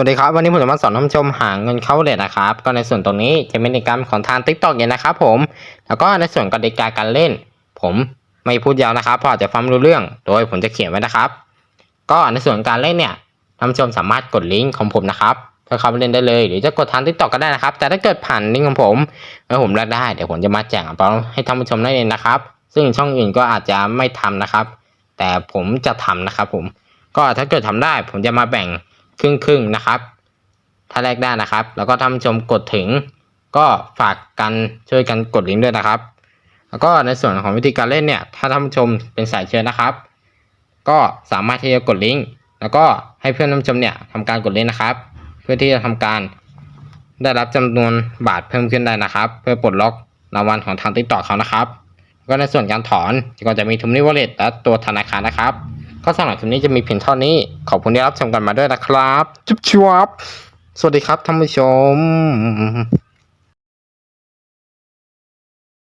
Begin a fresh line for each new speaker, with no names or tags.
วัสดีครับวันนี้ผมจะมาสอนท่านผู้ชมหาเงินเข้าเลทนะครับ ก็ในส่วนตรงนี้จะเป็นในการของทาง t ิ k t o k เนี่ยนะครับผม แล้วก็ในส่วนกติกาการเล่น ผมไม่พูดยาวนะครับเพราะอจะฟังรู้เรื่อง โดยผมจะเขียนไว้นะครับ ก็ในส่วนการเล่นเนี่ยท่านผู้ชมสามารถกดลิงก์ของผมนะครับเพื่อเข้าไปเล่นได้เลย หรือจะกดทาง t ิ k t o k ก็ได้นะครับ แต่ถ้าเกิดผ่านลิงก์ของผมแล้วผมเลือกได้เดี๋ยวผมจะมาแจกอ่างเปาให้ท่านผู้ชมได้เลยนะครับ ซึ่งช่องอื่นก็อาจจะไม่ทำนะครับ แต่ผมจะทำนะครับผมก็ถ้าเกิดทำได้ผมจะมาแบ่ง ครึ่งครึ่งนะครับ ถ้าแรกได้นะครับ แล้วก็ท่านชมกดถึง ก็ฝากกันช่วยกันกดลิงก์ด้วยนะครับ แล้วก็ในส่วนของวิธีการเล่นเนี่ย ถ้าท่านชมเป็นสายเชิญนะครับ ก็สามารถที่จะกดลิงก์แล้วก็ให้เพื่อนท่านชมเนี่ยทำการกดลิงก์นะครับ เพื่อที่จะทำการได้รับจำนวนบาทเพิ่มขึ้นได้นะครับ เพื่อปลดล็อกรางวัลของทางติ๊กต็อกเขานะครับ ก็ในส่วนการถอนก็จะมีทุนนิวอลเลตและตัวธนาคารนะครับ ก็สำหรับคลิปนี้จะมีเพียงเท่านี้ ขอบคุณที่รับชมกันมาด้วยนะครับ จุ๊บชวบสวัสดีครับท่านผู้ชม